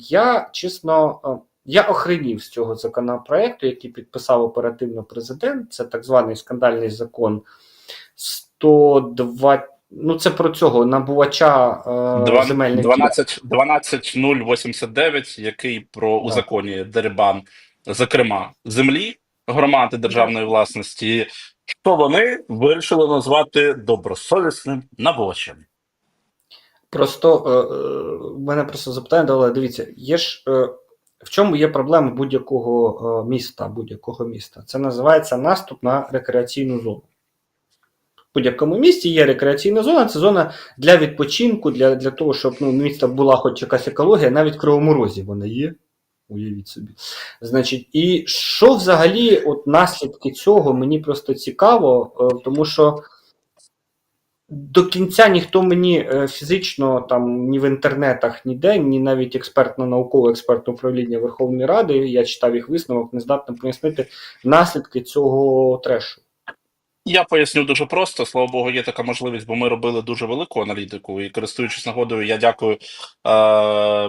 я чесно, е, я охренів з цього законопроекту, який підписав оперативно президент. Це так званий скандальний закон 102. Ну, це про цього набувача е, земельних ділянок. 12 12089, який про Так. узаконює дерибан, зокрема, землі громади державної власності, що вони вирішили назвати добросовісним набувачем. Просто е, е, в мене просто запитання дали. Дивіться, є ж е, в чому є проблема будь-якого міста, будь-якого міста? Це називається наступ на рекреаційну зону. В будь-якому місті є рекреаційна зона, це зона для відпочинку, для, для того, щоб ну, міста була хоч якась екологія, навіть в Кривому Розі вона є. Уявіть собі. Значить, і що взагалі, от наслідки цього, мені просто цікаво, тому що до кінця ніхто мені е, фізично там ні в інтернетах, ніде, ні навіть експертно-наукове експертне управління Верховної Ради, я читав їх висновок, не здатний пояснити наслідки цього трешу. Я поясню дуже просто. Слава Богу, є така можливість, бо ми робили дуже велику аналітику. І користуючись нагодою, я дякую е,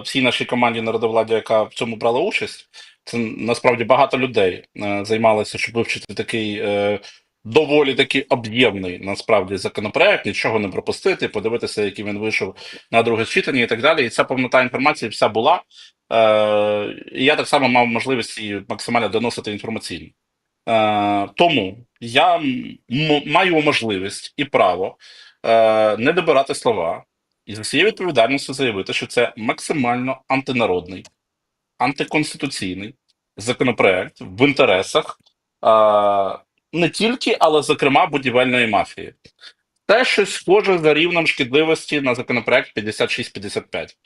всій нашій команді народовладдя, яка в цьому брала участь. Це насправді багато людей е, займалося, щоб вивчити такий е, доволі таки об'ємний насправді законопроект, нічого не пропустити, подивитися, який він вийшов на друге читання і так далі. І ця повнота інформації вся була. Е, і я так само мав можливість її максимально доносити інформаційно. Е, тому я маю можливість і право е, не добирати слова і з усією відповідальністю заявити, що це максимально антинародний, антиконституційний законопроект в інтересах е, не тільки, але зокрема будівельної мафії. Це щось схоже за рівнем шкідливості на законопроект 5655.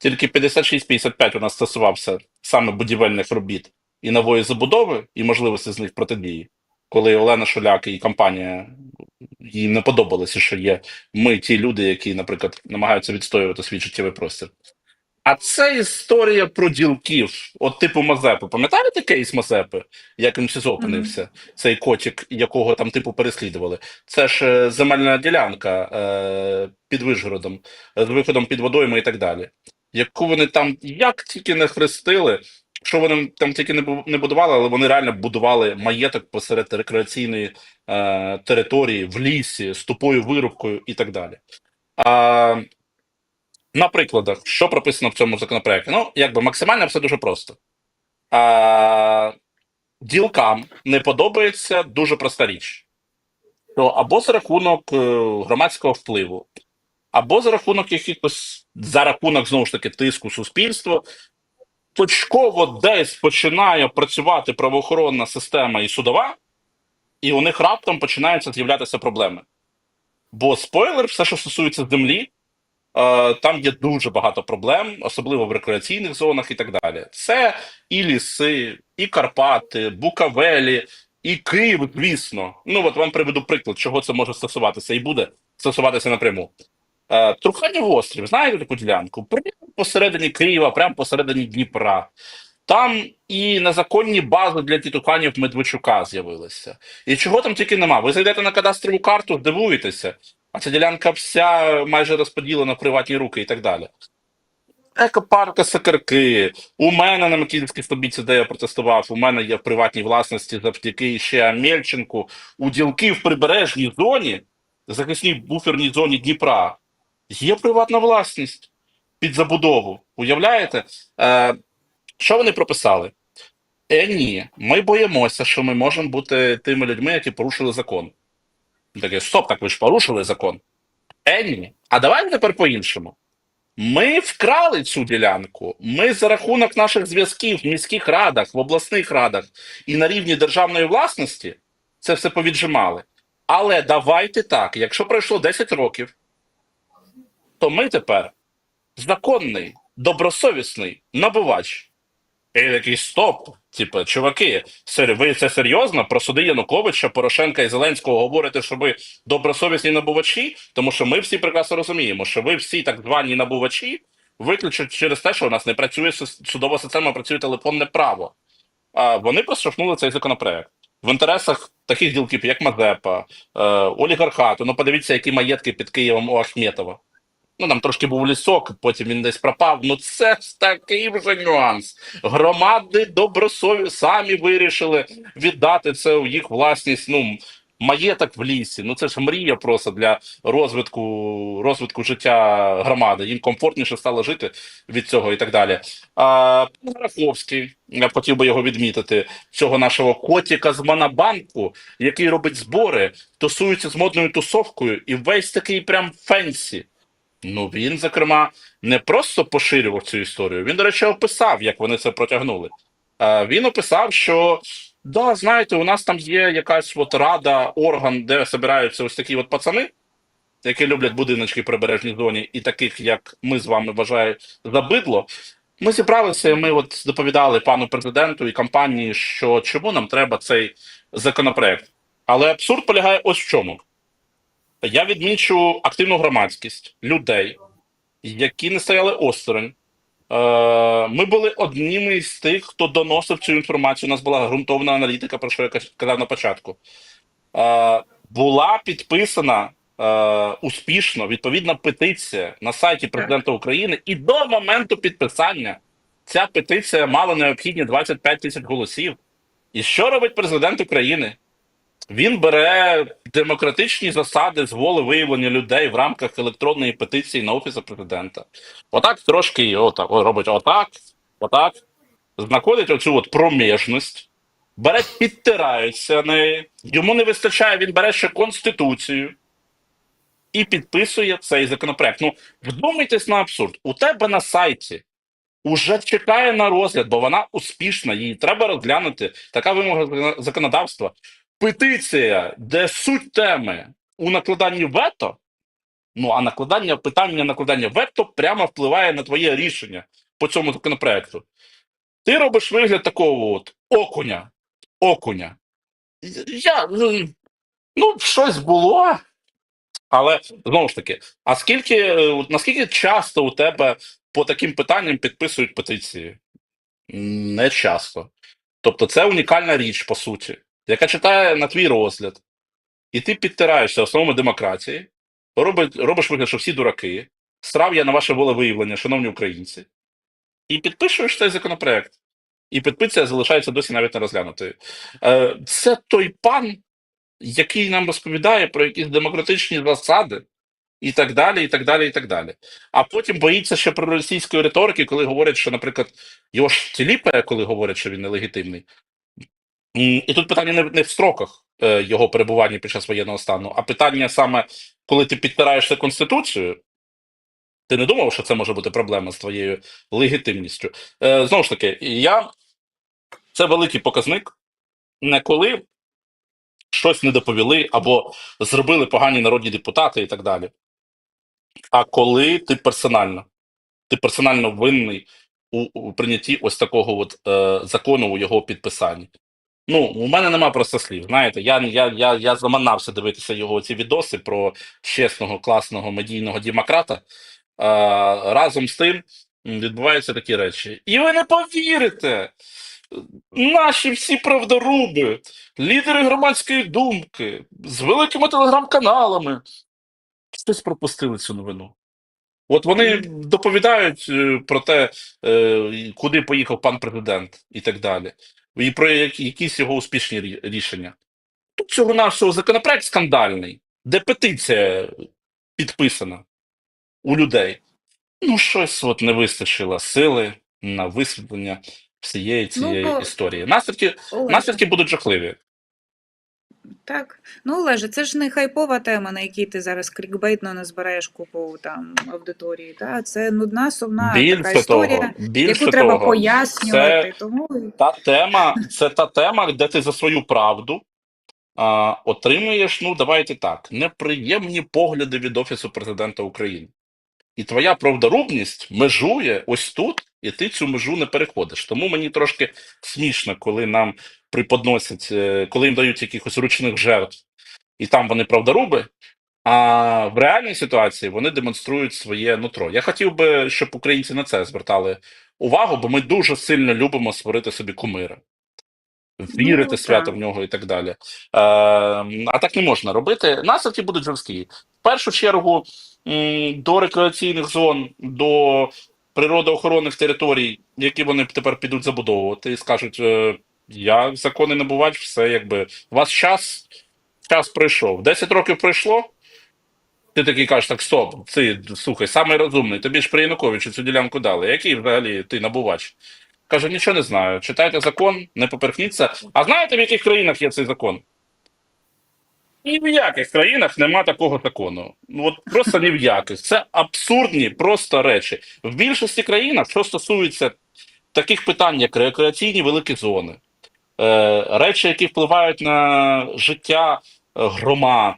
Тільки 5655 у нас стосувався саме будівельних робіт і нової забудови, і можливості з них протидії. Коли Олена Шуляк і компанія їй не подобалося, що є ми, ті люди, які, наприклад, намагаються відстоювати свій життєвий простір. А це історія про ділків, от типу Мазепи. Пам'ятаєте кейс Мазепи, як він СІЗО опинився? Цей котик, якого там типу переслідували. Це ж е, земельна ділянка е, під Вишгородом, з виходом під водойми і так далі. Яку вони там як тільки не хрестили, що вони там тільки не не будували, але вони реально будували маєток посеред рекреаційної е, території в лісі з тупою вирубкою і так далі. А, на прикладах, що прописано в цьому законопроекті? Ну, якби максимально все дуже просто. А, ділкам не подобається дуже проста річ. То або за рахунок е, громадського впливу, або за рахунок якихось за рахунок знову ж таки тиску суспільства, точково десь починає працювати правоохоронна система і судова, і у них раптом починаються з'являтися проблеми. Бо спойлер, все, що стосується землі, там є дуже багато проблем, особливо в рекреаційних зонах і так далі. Це і ліси, і Карпати, Букавелі, і Київ, звісно. Ну от вам приведу приклад, чого це може стосуватися, і буде стосуватися напряму. Е, Труханів острів, знаєте таку ділянку? Прямо посередині Києва, прямо посередині Дніпра. Там і незаконні бази для тітуханів Медведчука з'явилися. І чого там тільки нема. Ви зайдете на кадастрову карту, здивуєтеся, а ця ділянка вся майже розподілена в приватні руки і так далі. Екопарка Сакарки. У мене на Макіївській Слобідці, де я протестував, у мене є в приватній власності завдяки ще Амельченку. У ділки в прибережній зоні, захисній буферній зоні Дніпра, є приватна власність під забудову. Уявляєте? Е, що вони прописали? Е, ні, ми боїмося, що ми можемо бути тими людьми, які порушили закон. Таке, стоп, так ви ж порушили закон. Е, ні. А давайте тепер по-іншому. Ми вкрали цю ділянку. Ми за рахунок наших зв'язків в міських радах, в обласних радах і на рівні державної власності це все повіджимали. Але давайте так: якщо пройшло 10 років, то ми тепер законний, добросовісний набувач. І я такий стоп. Типа, чуваки, сер, ви це серйозно про суди Януковича, Порошенка і Зеленського говорите, що ви добросовісні набувачі? Тому що ми всі прекрасно розуміємо, що ви всі так звані набувачі виключно через те, що у нас не працює судова система, працює телефонне право. А вони проштовхнули цей законопроект в інтересах таких ділків, як Мазепа, е, олігархату. Ну, подивіться, які маєтки під Києвом у Ахметова. Ну там трошки був лісок, потім він десь пропав. Ну це ж такий вже нюанс. Громади добросові самі вирішили віддати це у їх власність. Ну маєток в лісі. Ну це ж мрія просто для розвитку розвитку життя громади. Їм комфортніше стало жити від цього і так далі. А пан Граховський, я хотів би його відмітити, цього нашого котіка з Монобанку, який робить збори, тусується з модною тусовкою, і весь такий прям фенсі. Ну він, зокрема, не просто поширював цю історію. Він, до речі, описав, як вони це протягнули. Е, Він описав, що да, знаєте, у нас там є якась от рада, орган, де збираються ось такі от пацани, які люблять будиночки прибережній зоні, і таких, як ми з вами вважаю, за бидло. Ми зібралися, і ми от доповідали пану президенту і компанії, що чому нам треба цей законопроект. Але абсурд полягає ось в чому. Я відмічу активну громадськість людей, які не стояли осторонь. Е, Ми були одніми з тих, хто доносив цю інформацію. У нас була ґрунтовна аналітика, про що я казав на початку. Е, Була підписана е, успішно відповідна петиція на сайті президента України, і до моменту підписання ця петиція мала необхідні 25 тисяч голосів. І що робить президент України? Він бере демократичні засади з волевиявлення людей в рамках електронної петиції на офісу президента. Отак трошки отак, робить отак, отак, знаходить оцю от проміжність, бере, підтирається нею, йому не вистачає, він бере ще конституцію і підписує цей законопроект. Ну, вдумайтесь на абсурд. У тебе на сайті уже чекає на розгляд, бо вона успішна, її треба розглянути. Така вимога законодавства петиція, де суть теми у накладанні вето, ну а накладання питання накладання вето прямо впливає на твоє рішення по цьому законопроекту. Ти робиш вигляд такого от окуня. Окуня. Я, ну, ну, щось було. Але знову ж таки, а скільки, е, наскільки часто у тебе по таким питанням підписують петиції? Не часто. Тобто це унікальна річ, по суті, яка читає на твій розгляд, і ти підтираєшся основами демократії, робиш, робиш вигляд, що всі дураки, страв я на ваше волевиявлення, шановні українці, і підпишуєш цей законопроект. І петиція залишається досі навіть не розглянутою. Е, Це той пан, який нам розповідає про якісь демократичні засади, і так далі, і так далі, і так далі. А потім боїться ще про російської риторики, коли говорять, що, наприклад, його ж тіліпає, коли говорять, що він нелегітимний. І тут питання не, в- строках е, його перебування під час воєнного стану, а питання саме, коли ти підпираєшся Конституцією, ти не думав, що це може бути проблема з твоєю легітимністю. Е, знову ж таки, я це великий показник, не коли щось не доповіли або зробили погані народні депутати і так далі. А коли ти персонально, ти персонально винний у, у прийнятті ось такого от, е, закону у його підписанні. Ну, у мене нема просто слів. Знаєте, я, я, я, я заманався дивитися його ці відоси про чесного, класного медійного демократа. Е, разом з тим відбуваються такі речі. І ви не повірите! Наші всі правдоруби, лідери громадської думки з великими телеграм-каналами щось пропустили цю новину. От вони доповідають е, про те, е, куди поїхав пан президент і так далі, і про якісь його успішні рішення. Тут цього нашого законопроект скандальний, де петиція підписана у людей. Ну, щось от не вистачило сили на висвітлення всієї цієї Ну, історії. Наслідки, наслідки будуть жахливі. Так. Ну, Олеже, це ж не хайпова тема, на якій ти зараз клікбейтно не збираєш купу там аудиторії. Та? Це нудна, сумна така історія, того, більше яку треба того, пояснювати. це Тому та тема, це та тема, де ти за свою правду а, отримуєш, ну давайте так, неприємні погляди від Офісу президента України. І твоя правдорубність межує ось тут, і ти цю межу не переходиш. Тому мені трошки смішно, коли нам приподносять, е, коли їм дають якихось ручних жертв, і там вони правдоруби. А в реальній ситуації вони демонструють своє нутро. Я хотів би, щоб українці на це звертали увагу, бо ми дуже сильно любимо створити собі кумира, вірити Ну, свято в нього і так далі. Е, а так не можна робити. Наслідки будуть жорсткі. Першу чергу до рекреаційних зон, до природоохоронних територій, які вони тепер підуть забудовувати, і скажуть: е, я законний набувач, все якби. У вас час, час пройшов. 10 років пройшло. Ти такий кажеш, так, стоп, ти слухай, самий розумний, тобі ж при Януковичу цю ділянку дали. Який взагалі ти набувач? Каже, нічого не знаю. Читайте закон, не поперхніться. А знаєте, в яких країнах є цей закон? Ні в яких країнах нема такого закону. Ну от просто ні в яких. Це абсурдні просто речі. В більшості країнах, що стосується таких питань, як рекреаційні великі зони, е, речі, які впливають на життя е, громад,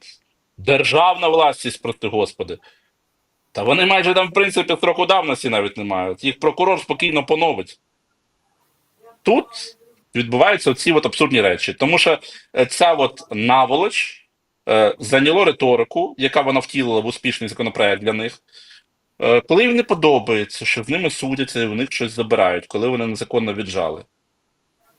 державна власність, прости господи. Та вони майже там, в принципі, строку давності навіть не мають. Їх прокурор спокійно поновить. Тут відбуваються ці от абсурдні речі. Тому що е, ця от наволоч зайняло риторику, яка вона втілила в успішний законопроект для них. Е, коли їм не подобається, що з ними судяться і в них щось забирають, коли вони незаконно віджали.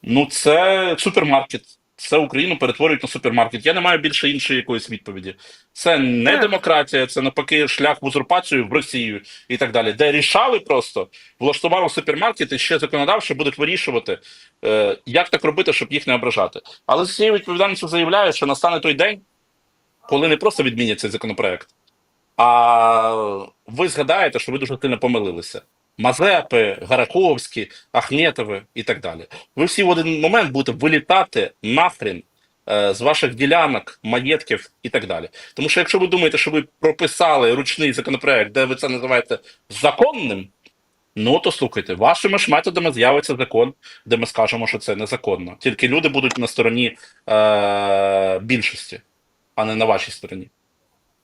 Ну, це супермаркет. Це Україну перетворюють на супермаркет. Я не маю більше іншої якоїсь відповіді. Це не Так. демократія, це навпаки шлях в узурпацію в Росію і так далі. Де рішали просто, влаштували супермаркет і ще законодавчо будуть вирішувати, е, як так робити, щоб їх не ображати. Але з цією відповідальністю заявляю, що настане той день, коли не просто відмінять цей законопроект, а ви згадаєте, що ви дуже сильно помилилися. Мазепи, Гараковські, Ахметови і так далі. Ви всі в один момент будете вилітати нахрін е, з ваших ділянок, маєтків і так далі. Тому що якщо ви думаєте, що ви прописали ручний законопроект, де ви це називаєте законним, ну то слухайте, вашими ж методами з'явиться закон, де ми скажемо, що це незаконно. Тільки люди будуть на стороні е, більшості, а не на вашій стороні.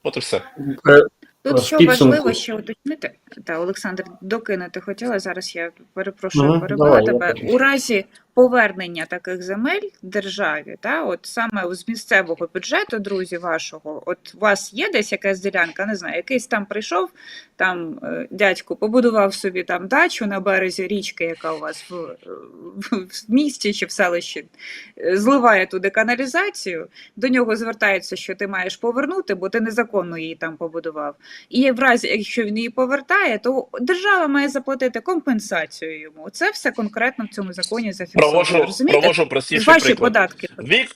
От і все. Е, Тут що важливо ще уточнити, та Олександр, докинути хотіла. Зараз я перепрошую, перебила давай, тебе. У разі повернення таких земель державі, та от саме з місцевого бюджету, друзі, вашого, от у вас є десь якась ділянка, не знаю, якийсь там прийшов, там е, дядько побудував собі там дачу на березі річки, яка у вас в, в, в місті чи в селищі, е, зливає туди каналізацію. До нього звертається, що ти маєш повернути, бо ти незаконно її там побудував. І в разі, якщо він її повертає, то держава має заплатити компенсацію йому. Це все конкретно в цьому законі зафіксовано. Провожу, провожу простіший Ваші приклад. податки. Вік,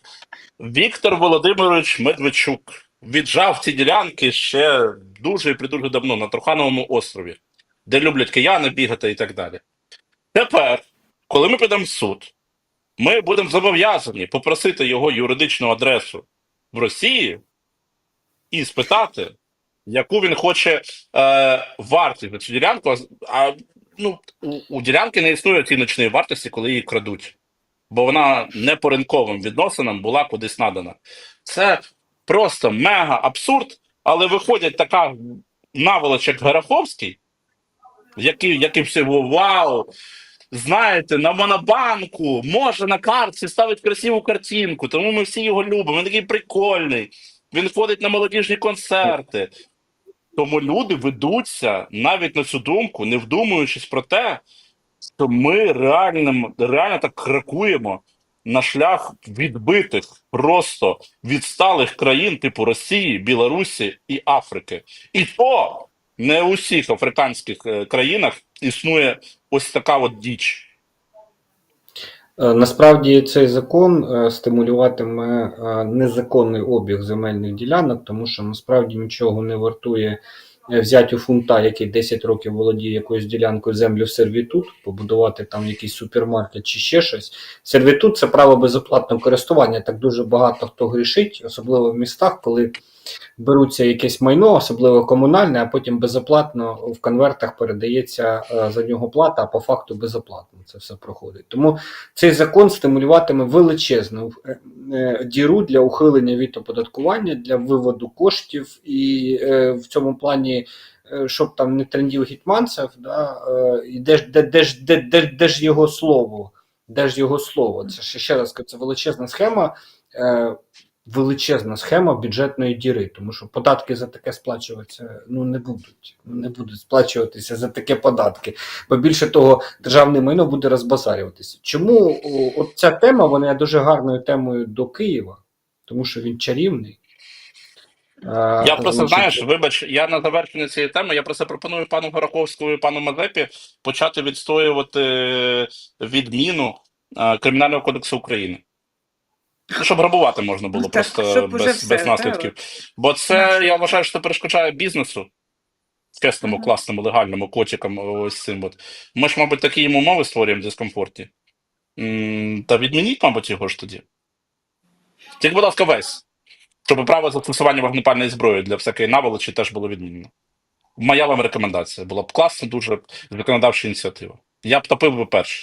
Віктор Володимирович Медведчук віджав ці ділянки ще дуже і придуже давно на Трухановому острові, де люблять кияни бігати і так далі. Тепер, коли ми підемо в суд, ми будемо зобов'язані попросити його юридичну адресу в Росії і спитати, яку він хоче е, вартість за цю ділянку. А ну, у, у ділянки не існує оціночної вартості, коли її крадуть бо вона не по ринковим відносинам була кудись надана. Це просто мега абсурд, але виходять така наволоч, як Гараховський, який, який всі вау. Знаєте, на монобанку може на картці ставить красиву картинку, тому ми всі його любимо. Він такий прикольний. Він ходить на молодіжні концерти. Тому люди ведуться навіть на цю думку, не вдумуючись про те, що ми реально, реально так крокуємо на шлях відбитих, просто відсталих країн, типу Росії, Білорусі і Африки. І то не у всіх африканських е, країнах існує ось така от діч. Е, Насправді цей закон е, стимулюватиме е, незаконний обіг земельних ділянок, тому що насправді нічого не вартує взяти у фунта, який 10 років володіє якоюсь ділянкою землю в сервітут, побудувати там якийсь супермаркет чи ще щось. Сервітут це право безоплатного користування. Так дуже багато хто грішить, особливо в містах, коли беруться якесь майно, особливо комунальне, а потім безоплатно в конвертах передається е, за нього плата, а по факту безоплатно це все проходить. Тому цей закон стимулюватиме величезну е, е, діру для ухилення від оподаткування, для виводу коштів, і в цьому плані, щоб там не трендів гетьманцев, да, і де, ж- де, де, де, де, де ж його слово? Де ж його слово? Це ще раз кажу, це величезна схема. Е, Величезна схема бюджетної діри, тому що податки за таке сплачуватися ну не будуть. Не будуть сплачуватися за таке податки. Бо більше того, державне майно буде розбазарюватися. Чому от ця тема вона є дуже гарною темою до Києва, тому що він чарівний. Я просто знаєш, вибач, я на завершення цієї теми. Я просто пропоную пану Гораковському і пану Мазепі почати відстоювати відміну е, Кримінального кодексу України. Ну, щоб грабувати можна було Ну, просто без, все, без наслідків. Бо це я вважаю, що це перешкоджає бізнесу. Чесному, Мгм. класному, легальному котикам ось цим. От. Ми ж, мабуть, такі їм умови створюємо дискомфортні. М, Та відмініть, мабуть, його ж тоді. Тільки, будь ласка, весь. Щоб право застосування вогнепальної зброї для всякої наволочі теж було відмінено. Моя вам рекомендація. Була б класна, дуже законодавча ініціатива. Я б топив би перший.